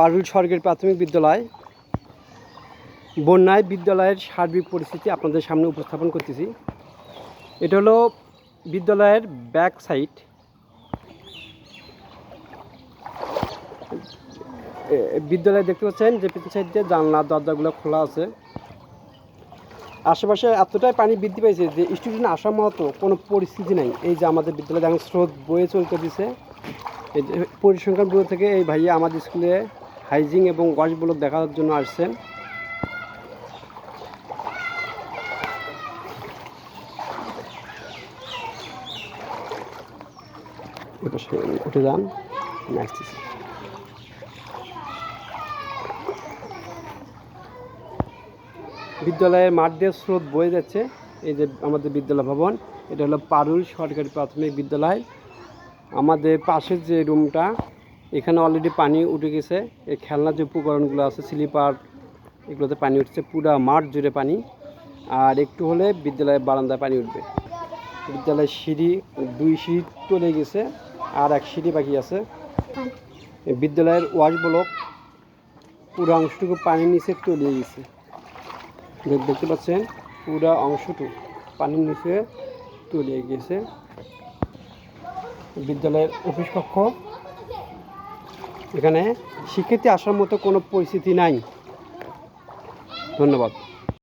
পারুল সরকারি প্রাথমিক বিদ্যালয়, বন্যায় বিদ্যালয়ের সার্বিক পরিস্থিতি আপনাদের সামনে উপস্থাপন করতেছি। এটা হলো বিদ্যালয়ের ব্যাক সাইড বিদ্যালয়ে দেখতে পাচ্ছেন যে পিছন সাইড দিয়ে জানলা দরজাগুলো খোলা আছে। আশেপাশে এতটাই পানি বৃদ্ধি পেয়েছে যে স্টুডেন্ট আসার মতো কোনো পরিস্থিতি নাই। এই যে আমাদের বিদ্যালয়ে দেখেন স্রোত বয়ে চলতে দিছে পরিসংখ্যান থেকে এই ভাইয়া আমাদের স্কুলে হাইজিং এবং ওয়াশ ব্লক দেখার জন্য আসছেন উঠে যান বিদ্যালয়ের মাঠ দিয়ে স্রোত বয়ে যাচ্ছে, এই যে আমাদের বিদ্যালয় ভবন, এটা হলো পারুল সরকারি প্রাথমিক বিদ্যালয়। আমাদের পাশের যে রুমটা এখানে অলরেডি পানি উঠে গেছে। এই খেলনার যে উপকরণগুলো আছে স্লিপার এগুলোতে পানি উঠছে, পুরা মাঠ জুড়ে পানি। আর একটু হলে বিদ্যালয়ের বারান্দায় পানি উঠবে। বিদ্যালয়ের সিঁড়ি, দুই সিঁড়ি চলে গেছে, আর এক সিঁড়ি বাকি আছে। বিদ্যালয়ের ওয়াশ ব্লক, পুরো অংশটুকু পানির নিচে তলিয়ে গেছে। দেখতে পাচ্ছেন, পুরো অংশটুকু পানির নিচে তলিয়ে গেছে। বিদ্যালয়ের অফিস কক্ষ এখানে শিক্ষিত আসার মতো কোনো পরিস্থিতি নাই। ধন্যবাদ।